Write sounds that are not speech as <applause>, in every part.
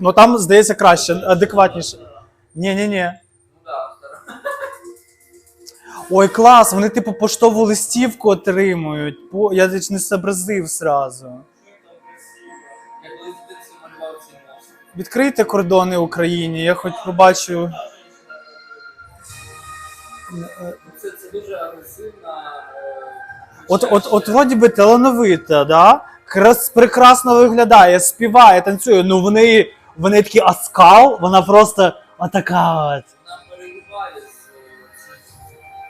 Ну там, здається, краще, адекватніше. Ну да, второй. Ой, клас, вони типу поштову листівку отримують. Я не зобразив зразу. Відкрийте кордони Україні, я хоч побачу. Це, це дуже агресивна. От, от, от вроді би талановита, да? Крас, прекрасно виглядає, співає, танцює. Ну в неї, в неї такий оскал, вона просто отака от.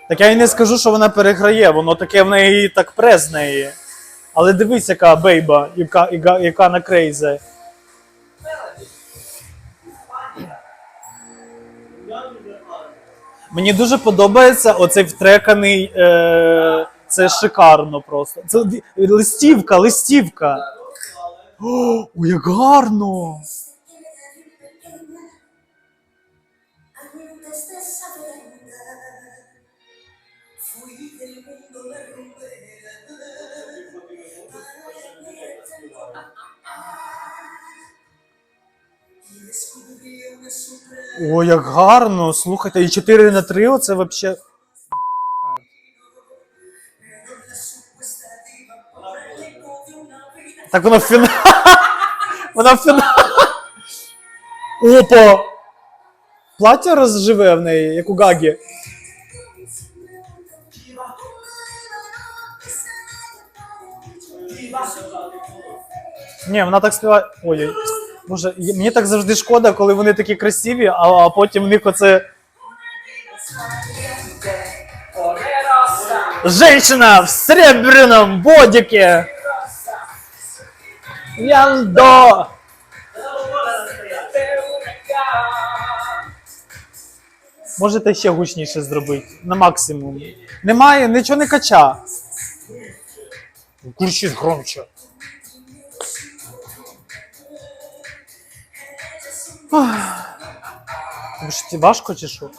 Так я й не скажу, що вона переграє, воно таке в неї так пре з неї. Але дивись, яка бейба, яка, яка, яка на крейзе. Мені дуже подобається оцей втреканий. Е, це шикарно просто. Це листівка, листівка. О, як гарно! Ой, як гарно! Слухайте, і 4 на 3 оце вообще. la supuesta diva por el eco de una vida Так вона в фіналі. <laughs> Вона в фіналі. Опа! Плаття розживе в неї, як у Гагі. Ні, вона так співає. Ой, Боже, мені так завжди шкода, коли вони такі красиві, а, а потім в них оце. Женщина в серебряном бодике! Яндо! Можете ще гучніше зробити. На максимум. Немає, нічого не кача. Кричить громче. Що, ті важко чи що?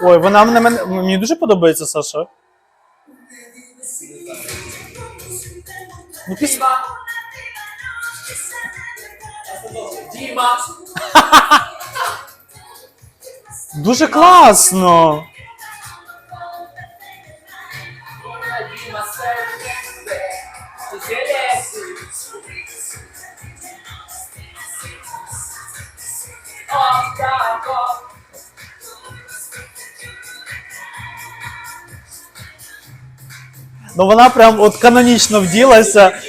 Ой, вона мене, мене мені дуже подобається, Саша. Ну, піс... Діма! Дуже класно. Ну вона прям от канонічно вділася.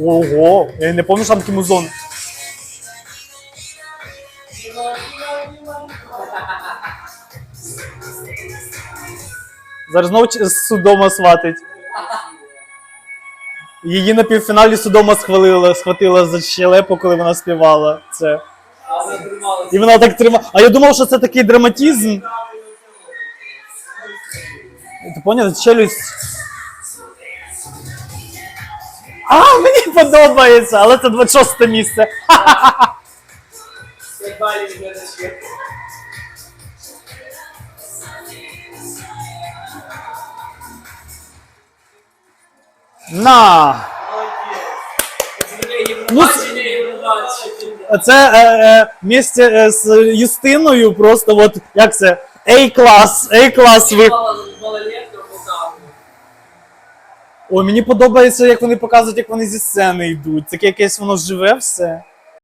Ого, я не пам'ятаю, що там такий Зараз знову судома сватить. Її на півфіналі судома схвалила, схватила за щелепу, коли вона співала це. І вона так тримала. А я думав, що це такий драматизм. Ти поняв? Челюсть. А, мені подобається, але це 26 місце. <laughs> Як На! Євробачення. Це е, е, місце е, з Юстиною просто от як це? A-клас, A-клас ви. Мало- Малолетка Полтава. Ой, мені подобається, як вони показують, як вони зі сцени йдуть. Таке якесь воно живе все.